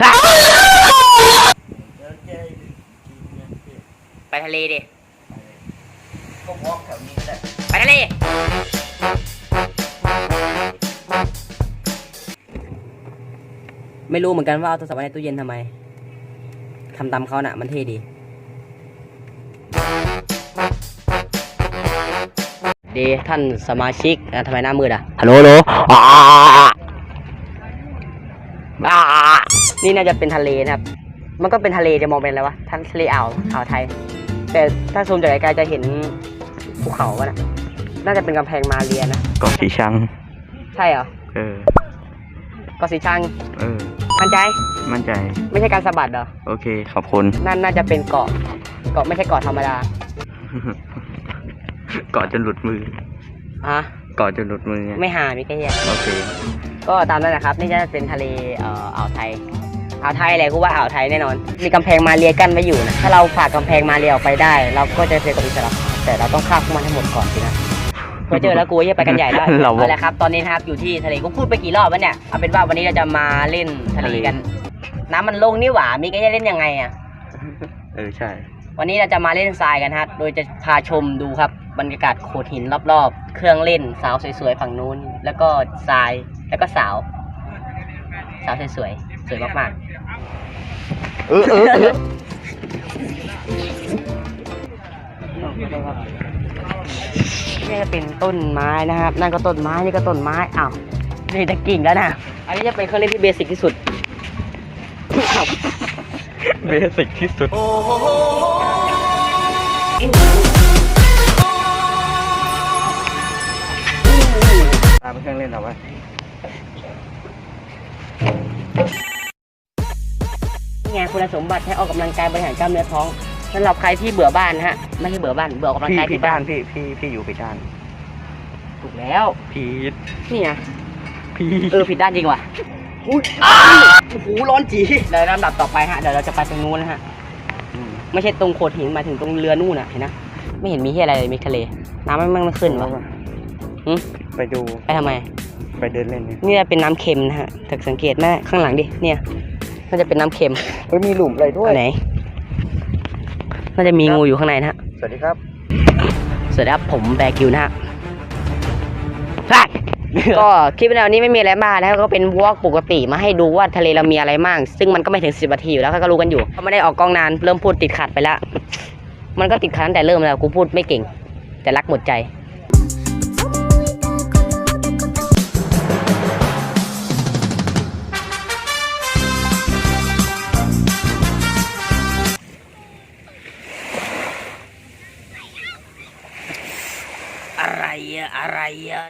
แล้วแกกินเนี่ยพี่ไปทะเลดิก็วอล์กแถวนี้ก็ได้ไปทะเล ไม่รู้เหมือนกันว่าเอาโทรศัพท์ไว้ในตู้เย็นทำไม ทำตามเขาน่ะ มันเท่ดี ดีท่านสมาชิกอะทำไมหน้ามืดอะฮัลโหลฮัลโหลอ่าอ่า นี่น่าจะเป็นทะเลนะครับ มันก็เป็นทะเลจะมองเป็นอะไรวะททะเลอ่าวอ่าวไทย แต่ถ้าซูมจากไกลๆจะเห็นภูเขาวะนะน่าจะเป็นกำแพงมาเรียนะเกาะสีชัง ใช่เหรอเออเกาะสีชัง เออ มั่นใจ มั่นใจ ไม่ใช่การสะบัดเหรอ โอเค ขอบคุณ นั่นน่าจะเป็นเกาะ เกาะไม่ใช่เกาะธรรมดา เกาะจนหลุดมือ อะ เกาะจนหลุดมือไงไม่หามีแค่เหี้ย โอเค ก็ตามนั้นนะครับ นี่จะเป็นทะเลเอ่ออ่าวไทยอ่าวไทยอะไรกูว่าอ่าวไทยแน่นอน มีกำแพงมาเรียกั้นไว้อยู่นะถ้าเราฝ่ากำแพงมาเรียออกไปได้ เราก็จะเจอกับอิสระภาพแต่เราต้องฆ่าพวกมันให้หมดก่อนสินะเพื่อเจอแล้วกูจะไปกันใหญ่แล้วเราบอกเอาละครับ ตอนนี้นะครับอยู่ที่ทะเลกูพูดไปกี่รอบแล้วเนี่ยเอาเป็นว่าวันนี้เราจะมาเล่นทะเลกัน น้ำมันลงนี่หว่ามีก็จะเล่นยังไงอะเออใช่ วันนี้เราจะมาเล่นทรายกันฮะโดยจะพาชมดูครับบรรยากาศโขดหินรอบๆ เครื่องเล่นสาวสวยๆฝั่งนู้น แล้วก็ทราย แล้วก็สาว สาวสวยๆสวยมากเออเออเออๆนี่จะเป็นต้นไม้นะครับ นั่นก็ต้นไม้นี่ก็ต้นไม้อ้าวนี่ตะกิ่งแล้วนะอันนี้จะเป็นเครื่องเล่นที่เบสิกที่สุดอ้าวเบสิกที่สุดตามเครื่องเล่นเอาไว้ นี่ไงคุณสมบัติใช้ออกกำลังกายบริหารกล้ามเนื้อท้องสำหรับใครที่เบื่อบ้านนะฮะ ไม่ใช่เบื่อบ้าน เบื่อออกกำลังพี่กายผิดที่บ้าด้านนพี่พี่พี่อยู่ผิดด้านถูกแล้ว ผิดนี่ไงพี่เออผิดด้านจริงว่ะอุ้ยโอ้โหร้อนจีเดี๋ยวลำดับต่อไปฮะ เดี๋ยวเราจะไปตรงนู้นนะฮะ มไม่ใช่ตรงโขดหินหมายถึงตรงเรือนู่นน่ะเห็นนะ ไม่เห็นมีที่อะไรเลยมีทะเล น้ำมันไม่ขึ้นวะหึไปดูไปทำไม ไปเดินเล่นเนี่ยนี่จะเป็นน้ำเค็มนะฮะถ้าสังเกตแม่ข้างหลังดิ เนี่ยมันจะเป็นน้ำเค็มเฮ้ยมีหลุมอะไรด้วยอันไหนน่าจะมีงูอยู่ข้างในนะฮะ สวัสดีครับ สวัสดีครับผมแบกิวนะฮะพลาดก็คลิปวิดีโอนี้ไม่มีอะไรมากนะครับก็เป็นวอล์กปกติมาให้ดูว่าทะเลเรามีอะไรบ้าง ซึ่งมันก็ไม่ถึงสิบนาทีอยู่แล้วก็รู้กันอยู่เขาไม่ได้ออกกล้องนานเริ่มพูดติดขัดไปแล้วมันก็ติดขัดตั้งแต่เริ่มแล้วกูพูดไม่เก่ง แต่รักหมดใจ อะไรอะ